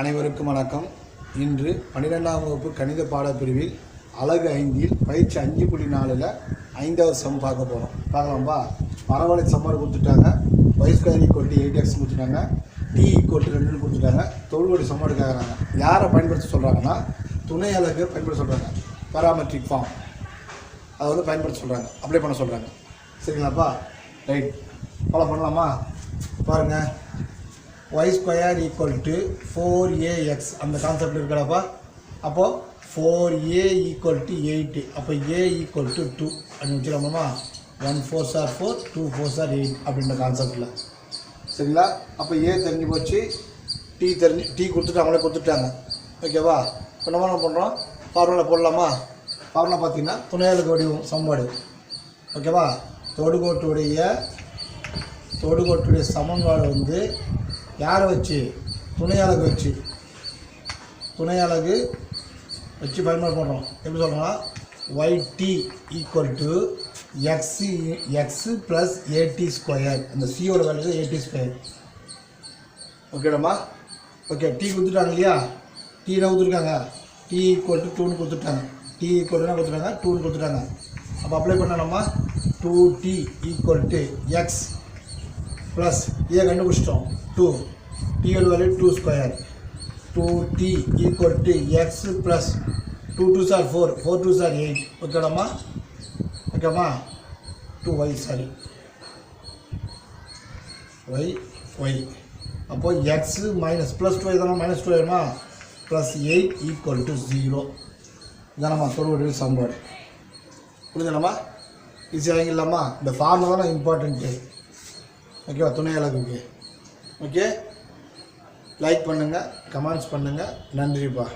அனைவருக்கும் வணக்கம். இன்று பன்னிரெண்டாம் வகுப்பு கணித பாடப்பிரிவில் அழகு ஐந்தில் பயிற்சி அஞ்சு புள்ளி நாலில் ஐந்தாவது சம் பார்க்க போகிறோம் பார்க்கலாம்பா பரவலை சம்மர் கொடுத்துட்டாங்க. Y square equal eight x கொடுத்துட்டாங்க. டி ஈக்குவல் ரெண்டுன்னு கொடுத்துட்டாங்க. தொழில்வடி சம்மர் கேட்குறாங்க யாரை பயன்படுத்த சொல்கிறாங்கன்னா துணை அழகு பயன்படுத்த சொல்கிறாங்க பராமெட்ரிக் ஃபார்ம் அதை வந்து பயன்படுத்த சொல்கிறாங்க அப்ளை பண்ண சொல்கிறாங்க சரிங்களாப்பா? ரைட் ஃபாலோ பண்ணலாமா? பாருங்கள் y square equal to four a x அந்த கான்செப்ட் இருக்கலப்பா அப்போது four a equal to eight அப்போ ஏ ஈக்குவல் டு டூ அப்படின்னு வச்சுக்கலாமா one four sir four two four sir eight அப்படின்ற கான்செப்டில் சரிங்களா? அப்போ ஏ தெரிஞ்சு போச்சு. டீ தெரிஞ்சு டீ கொடுத்துட்டு அவங்களே கொடுத்துட்டாங்க. ஓகேவா? இப்போ நம்ம என்ன பண்ணுறோம் ஃபார்முலா போடலாமா? ஃபார்முலா பார்த்தீங்கன்னா துணையாளுக்கு வடிவம் சம்பாடு ஓகேவா? தொடுகோட்டுடைய தொடுகோட்டுடைய சமன்பாடு வந்து யாரை வச்சு? துணை அலகு வச்சு. துணை அலகு வச்சு பயன்பாடு பண்ணுறோம் எப்படி சொல்கிறோம்னா y t equal to x x plus a t square அந்த சியோட வேல்யூ ஏடி ஸ்கொயர் ஓகேடாம்மா ஓகே டீ கொடுத்துட்டாங்க இல்லையா? டீ என்ன கொடுத்துருக்காங்க? டீ ஈக்குவல் டு டூன்னு கொடுத்துட்டாங்க. டீ ஈக்குவல் என்ன கொடுத்துட்டாங்க டூன்னு கொடுத்துட்டாங்க. அப்போ அப்ளை பண்ணலாமா? Two t equal to x plus a கண்டுபிடிச்சிட்டோம். Two t l value two square two t equal to x plus two two sir four four two sir eight ஓகேடாம்மா ஓகேம்மா two y sorry y y அப்போ x minus plus two இதெல்லாம் minus two வேணுமா plus eight equal to zero இதானம்மா தொடுவடி சம்பாடு புரிஞ்சலாமா ஈஸியாக இல்லாமா இந்த ஃபார்முலா தானே இம்பார்ட்டண்ட்டு ஓகேவா துணை அழகுக்கு ஓகே லைக் பண்ணுங்கள் கமெண்ட்ஸ் பண்ணுங்கள் நன்றிப்பா.